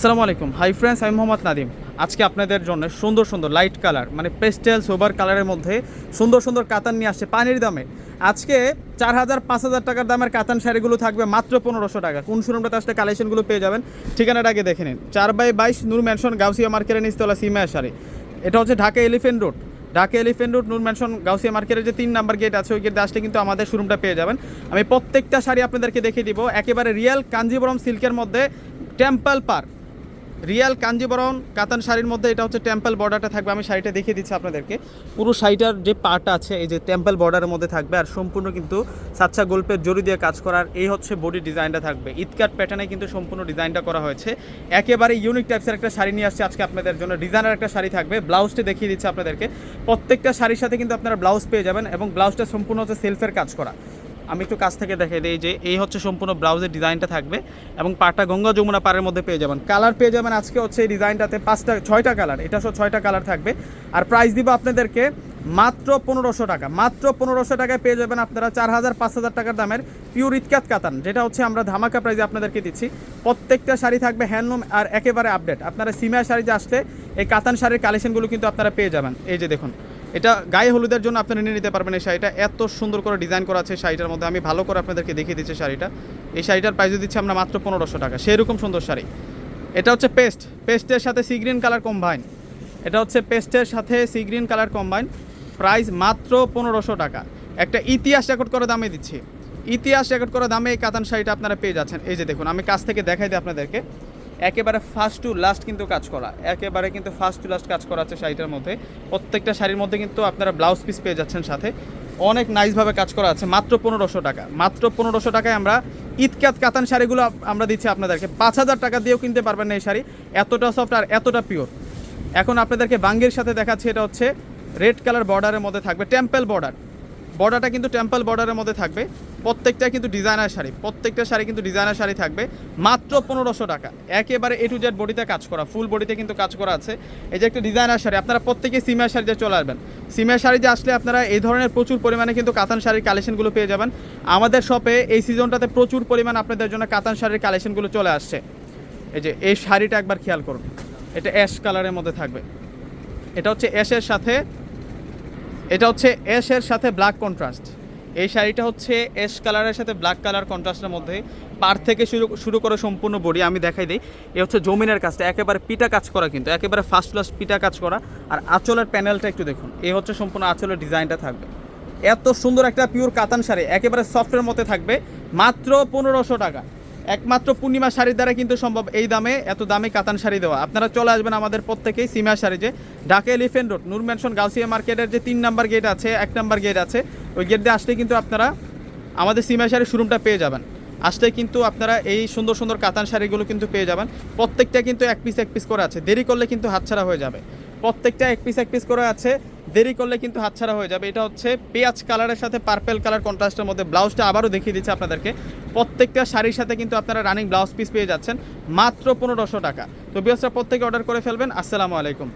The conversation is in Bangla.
আসসালামু আলাইকুম। হাই ফ্রেন্ডস আমি মোহাম্মদ নাদিম আজকে আপনাদের জন্য সুন্দর সুন্দর লাইট কালার মানে পেস্টেল সোবার কালারের মধ্যে সুন্দর সুন্দর কাতান নিয়ে আসছে পানির দামে। আজকে চার হাজার পাঁচ হাজার টাকার দামের কাতান শাড়িগুলো থাকবে মাত্র পনেরোশো টাকা। কোন শোরুমটাতে আসলে কালেকশনগুলো পেয়ে যাবেন, ঠিকানাটা আগে দেখে নিন। চার বাই বাইশ নূর ম্যানশন গাউসিয়া মার্কেটের নিচতলা সিমায়া শাড়ি এটা হচ্ছে Dhaka elephant road Dhaka elephant road Noor mansion Gausia মার্কেটের যে তিন নাম্বার গেট আছে, ওই গেটে আসলে কিন্তু আমাদের শোরুমটা পেয়ে যাবেন। আমি প্রত্যেকটা শাড়ি আপনাদেরকে দেখিয়ে দিব। একেবারে রিয়েল কাঞ্জিবরম সিল্কের মধ্যে টেম্পল পার্ক রিয়াল কাঞ্জিবরম কাতান শাড়ির মধ্যে এটা হচ্ছে টেম্পল বর্ডারটা থাকবে। আমি শাড়িটা দেখিয়ে দিচ্ছি আপনাদেরকে। পুরো শাড়িটার যে পার্ট আছে, এই যে টেম্পল বর্ডারের মধ্যে থাকবে আর সম্পূর্ণ কিন্তু সাচ্চা গল্পের জড়ি দিয়ে কাজ করার এই হচ্ছে বডি ডিজাইনটা থাকবে। ইটকাট প্যাটার্নে কিন্তু সম্পূর্ণ ডিজাইনটা করা হয়েছে। একেবারে ইউনিক টাইপসের একটা শাড়ি নিয়ে আসছে আজকে আপনাদের জন্য। ডিজাইনার একটা শাড়ি থাকবে। ব্লাউজটি দেখিয়ে দিচ্ছি আপনাদেরকে। প্রত্যেকটা শাড়ির সাথে কিন্তু আপনারা ব্লাউজ পেয়ে যাবেন এবং ব্লাউজটা সম্পূর্ণ হচ্ছে সেলফের কাজ করা। আমি একটু কাছ থেকে দেখে দিই যে এই হচ্ছে সম্পূর্ণ ব্লাউজের ডিজাইনটা থাকবে এবং পাটা গঙ্গা যমুনা পাড়ের মধ্যে পেয়ে যাবেন। কালার পেয়ে যাবেন আজকে হচ্ছে এই ডিজাইনটাতে পাঁচটা, ছয়টা কালার, এটা সব ছয়টা কালার থাকবে। আর প্রাইস দিব আপনাদেরকে মাত্র পনেরোশো টাকা, মাত্র পনেরোশো টাকায় পেয়ে যাবেন আপনারা চার হাজার, পাঁচ হাজার টাকার দামের পিওর ইটকাত কাতান, যেটা হচ্ছে আমরা ধামাকা প্রাইজে আপনাদেরকে দিচ্ছি। প্রত্যেকটা শাড়ি থাকবে হ্যান্ডলুম আর একেবারে আপডেট আপনারা সিমিয়া শাড়িতে আসলে এই কাতান শাড়ির কালেকশনগুলো কিন্তু আপনারা পেয়ে যাবেন। এই যে দেখুন এটা গায়ে হলুদের জন্য আপনারা নিয়ে নিতে পারবেন এই শাড়িটা। এত সুন্দর করে ডিজাইন করা আছে শাড়িটার মধ্যে। আমি ভালো করে আপনাদেরকে দেখিয়ে দিচ্ছি শাড়িটা। এই শাড়িটার প্রাইস দিচ্ছি আমরা মাত্র পনেরোশো টাকা। সেরকম সুন্দর শাড়ি। এটা হচ্ছে পেস্ট পেস্টের সাথে সি গ্রিন কালার কম্বাইন এটা হচ্ছে পেস্টের সাথে sea green colour combine price মাত্র পনেরোশো টাকা। একটা ইতিহাস রেকর্ড করে দামে দিচ্ছি। ইতিহাস রেকর্ড করা দামে এই কাতান শাড়িটা আপনারা পেয়ে যাচ্ছেন। এই যে দেখুন, আমি কাছ থেকে দেখাই দিই আপনাদেরকে। একেবারে ফার্স্ট টু লাস্ট কিন্তু কাজ করা। একেবারে কিন্তু ফার্স্ট টু লাস্ট কাজ করা আছে শাড়িটার মধ্যে। প্রত্যেকটা শাড়ির মধ্যে কিন্তু আপনারা ব্লাউজ পিস পেয়ে যাচ্ছেন সাথে। অনেক নাইসভাবে কাজ করা আছে, মাত্র পনেরোশো টাকা। মাত্র পনেরোশো টাকায় আমরা ইতকাত কাতান শাড়িগুলো আমরা দিচ্ছি আপনাদেরকে। পাঁচ হাজার টাকা দিয়েও কিনতে পারবেন না এই শাড়ি। এতটা সফট আর এতটা পিওর এখন আপনাদেরকে বাঙ্গির সাথে দেখাচ্ছি, এটা হচ্ছে রেড কালার বর্ডারের মধ্যে থাকবে। টেম্পেল বর্ডার বর্ডারটা কিন্তু টেম্পল বর্ডারের মধ্যে থাকবে। প্রত্যেকটা কিন্তু ডিজাইনার শাড়ি, প্রত্যেকটা শাড়ি কিন্তু ডিজাইনার শাড়ি থাকবে, মাত্র পনেরোশো টাকা। একেবারে এ টু জেড বডিতে কাজ করা ফুল বডিতে কিন্তু কাজ করা আছে। এই যে একটা ডিজাইনার শাড়ি, আপনারা প্রত্যেকে সিমিয়া শাড়িতে চলে আসবেন। সিমিয়া শাড়িতে আসলে আপনারা এই ধরনের প্রচুর পরিমাণে কিন্তু কাতান শাড়ির কালেকশনগুলো পেয়ে যাবেন। আমাদের শপে এই সিজনটাতে প্রচুর পরিমাণ আপনাদের জন্য কাতান শাড়ির কালেকশনগুলো চলে আসছে। এই যে, এই শাড়িটা একবার খেয়াল করুন। এটা অ্যাশ কালারের মধ্যে থাকবে। এটা হচ্ছে অ্যাশের সাথে, এটা হচ্ছে অ্যাশের সাথে ব্ল্যাক কন্ট্রাস্ট এই শাড়িটা হচ্ছে অ্যাশ কালারের সাথে ব্ল্যাক কালার কন্ট্রাস্টের মধ্যে। পার থেকে শুরু শুরু করে সম্পূর্ণ বডি আমি দেখাই দিই। এ হচ্ছে জমিনের কাজটা, একেবারে পিটা কাজ করা কিন্তু, একেবারে ফার্স্ট ক্লাস পিটা কাজ করা। আর আঁচলের প্যানেলটা একটু দেখুন, এ হচ্ছে সম্পূর্ণ আঁচলের ডিজাইনটা থাকবে। এত সুন্দর একটা পিওর কাতান শাড়ি, একেবারে সফটের মতে থাকবে, মাত্র পনেরোশো টাকা। একমাত্র পূর্ণিমা শাড়ির দ্বারা কিন্তু সম্ভব এই দামে, এত দামে কাতান শাড়ি দেওয়া। আপনারা চলে আসবেন আমাদের প্রত্যেকেই সিমিয়া শাড়ি যে Dhaka elephant road, Noor mansion Gausia মার্কেটের যে তিন নাম্বার গেট আছে, এক নাম্বার গেট আছে, ওই গেট দিয়ে আসলে কিন্তু আপনারা আমাদের সিমিয়া শাড়ির শোরুমটা পেয়ে যাবেন। আসলে কিন্তু আপনারা এই সুন্দর সুন্দর কাতান শাড়িগুলো কিন্তু পেয়ে যাবেন। প্রত্যেকটা কিন্তু এক পিস এক পিস করে আছে। দেরি করলে কিন্তু হাতছাড়া হয়ে যাবে। প্রত্যেকটা এক পিস এক পিস করে আছে। দেরি করলে কিন্তু হাতছাড়া হয়ে যাবে। এটা হচ্ছে পেঁয়াজ কালারের সাথে পার্পেল কালার কন্ট্রাস্টের মধ্যে ব্লাউজটা আবারও দেখিয়ে দিচ্ছে আপনাদেরকে। প্রত্যেকটা শাড়ির সাথে কিন্তু আপনারা রানিং ব্লাউজ পিস পেয়ে যাচ্ছেন, মাত্র পনেরোশো টাকা। তো বিয়সরা প্রত্যেকে অর্ডার করে ফেলবেন। আসসালামু আলাইকুম।